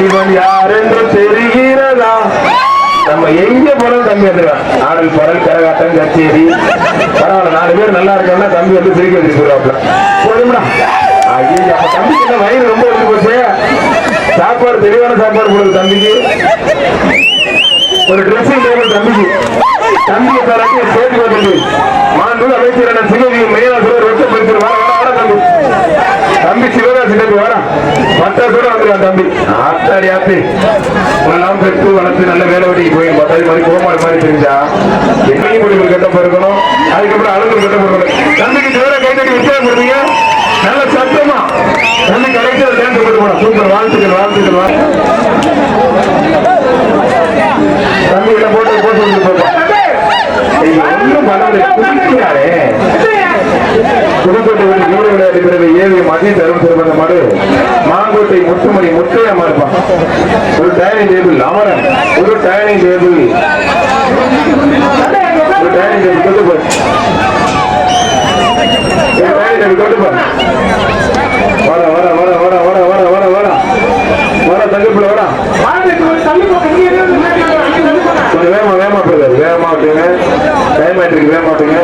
இவன் யார் என்று தெரிகிறதா? நம்ம எங்க போனாலும் தம்பி வந்துருவான் ஆடல் பாடல் கரகாட்டம் கச்சேரி. பரவாயில்ல நாலு பேர் நல்லா இருக்கோம்னா தம்பி வந்து சிரிக்க வச்சிருக்கிறாப்ல போதும்டா. ஐயோ தம்பி வயிறு ரொம்ப இருந்து போச்சு? சாப்பாடு தெளிவான சாப்பாடு போடுது தம்பிக்கு. ஒரு ட்ரெஸ்ஸிங் டேபிள் தம்பிக்கு. தம்பி தரக்கு சேர்த்து வந்து மாண்பு அமைச்சரான சிவகி மேலாசிரியர் ரொட்ட பெருத்திருவார் தம்பி. தம்பி சிவ பட்டாசோட வந்துருவான் தம்பி. ஆத்தாடி ஆத்தி. எல்லாம் பெற்று வளர்த்து நல்ல வேலை வெட்டிக்கு போய் பத்தாயிரம் மாதிரி கோமாரி மாதிரி தெரிஞ்சா என்னையும் முடிவு கட்ட போயிருக்கணும். அதுக்கப்புறம் அழகு கட்ட போயிருக்கணும். தம்பிக்கு சிவர கை தட்டி உற்சாகப்படுறீங்க நல்ல சத்தமா. தம்பி கரெக்டாக டான்ஸ் போட்டு போனா சூப்பர். வாழ்த்துக்கள் வாழ்த்துக்கள் வாழ்த்துக்கள். தம்பி இதை போட்டு போட்டு வந்து போப்பா. ஏய், ஒண்ணும் பண்ணல குதிக்கிறாரே புதுக்கோட்டை வந்து வீர விளையாட்டு பிறகு ஏவிய மதிய தரும் சிறந்த மாடு. முத்துமணி முத்தையம்மா இருப்பான் ஒரு டைனிங் டேபிள் அமரன். ஒரு டைனிங் டேபிள் ஒரு டைனிங் டேபிள் கொண்டு போய் ஒரு டைனிங் டேபிள் கொண்டு போய் வர வர வர வர வர வர வர வர வர தங்கப்பில் வர கொஞ்சம் வேகமா வேகமா போகுது வேகமா விட்டுங்க டைம் ஆயிட்டு இருக்கு வேகமா விட்டுங்க